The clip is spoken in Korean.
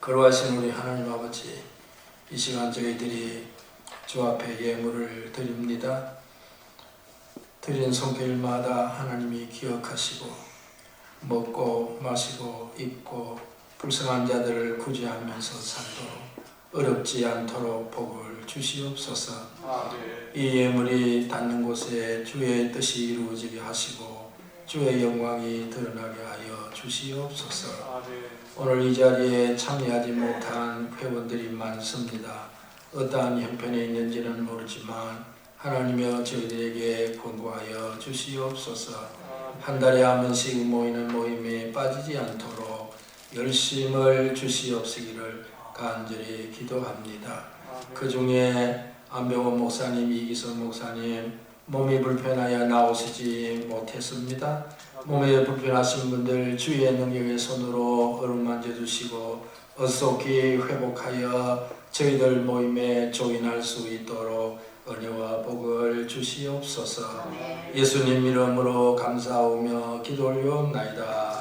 거룩하신 우리 하나님 아버지 이 시간 저희들이 주 앞에 예물을 드립니다. 드린 손길마다 하나님이 기억하시고 먹고 마시고 입고 불쌍한 자들을 구제하면서 살도록 어렵지 않도록 복을 주시옵소서. 아멘. 이 예물이 닿는 곳에 주의 뜻이 이루어지게 하시고 주의 영광이 드러나게 하여 주시옵소서. 아멘. 오늘 이 자리에 참여하지 못한 회원들이 많습니다. 어떠한 형편에 있는지는 모르지만 하나님여 저희들에게 권고하여 주시옵소서. 한 달에 한 번씩 모이는 모임에 빠지지 않도록 열심을 주시옵시기를 간절히 기도합니다. 그 중에 안병원 목사님, 이기선 목사님 몸이 불편하여 나오시지 못했습니다. 몸에 불편하신 분들 주의 능력의 손으로 얼음 만져주시고 어속히 회복하여 저희들 모임에 조인할 수 있도록 은혜와 복을 주시옵소서. 예수님 이름으로 감사하며 기도 올려옵나이다. 아멘.